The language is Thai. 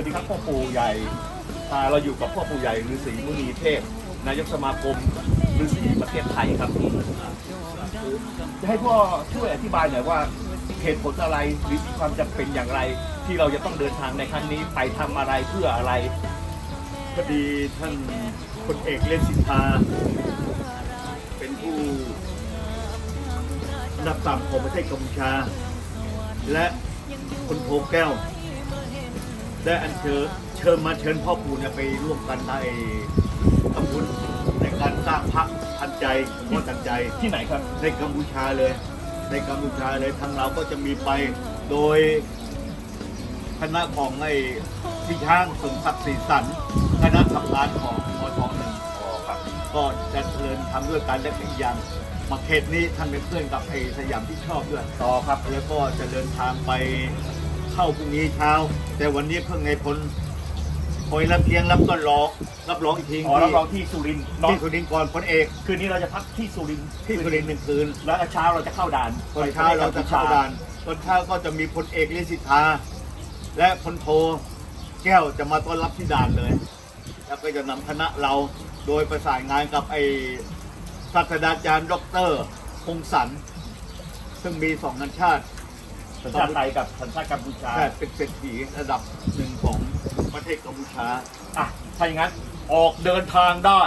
วัสดีครับพ่อปู่ใหญ่อ่าเราอยู่กับพ่อปู่ใหญ่ฤาษีมุนีเทพ นายกสมาคมฤาษีประเทศไทยครับจะให้พ่อช่วยอธิบายหน่อยว่าเหตุผลอะไรหรือมีความจำเป็นอย่างไร ที่เราจะต้องเดินทางในครั้งนี้ไปทำอะไรเพื่ออะไร พอดีท่านพลเอกเลนสิทธาเป็นผู้อันดับต่ำของประเทศกัมพูชา และคุณโพแก้ว ได้อัญเชิญเชิญมาเชิญพ่อปู่เนี่ยไปร่วมกันในทำบุญในการสร้างพระทันใจพ่อทันใจที่ไหนครับ ในกัมพูชาเลย ในกัมพูชาเลยทางเราก็จะมีไปโดยคณะของไอ้พี่ช้างสมศักดิ์ศรีสันคณะทำงานของมทหนึ่งอ๋อครับก็จะเชิญทำด้วยกันและอีกอย่างมาเขตนี้ท่านเป็นเพื่อนกับไอ้สยามที่ชอบด้วยต่อครับ แล้วก็จะเดินทางไป เข้าพรุ่งนี้เช้า แต่วันนี้เพิ่งในพ้นคอยรับเพียงรับก็รอรับรองอีกทีอ๋อรับรองที่สุรินทร์เนอะที่สุรินทร์ก่อนพลเอก คืนนี้เราจะพักที่สุรินทร์ที่สุรินทร์หนึ่งคืนแล้วเช้าเราจะเข้าด่านตอนเช้าเราจะเข้าด่านตอนเช้าก็จะมีพลเอกลิสิทธาและพลโทแก้วจะมาต้อนรับที่ด่านเลย แล้วก็จะนำคณะเราโดยประสานงานกับไอ้ศาสตราจารย์ดอกเตอรพงศสัน ซึ่งมีสองนันชาติ สัญชาติไทยกับสัญชาติกัมพูชาแพทย์เป็นเศรษฐีระดับหนึ่งของประเทศกัมพูชา อะ ถ้าอย่างนั้นออกเดินทางได้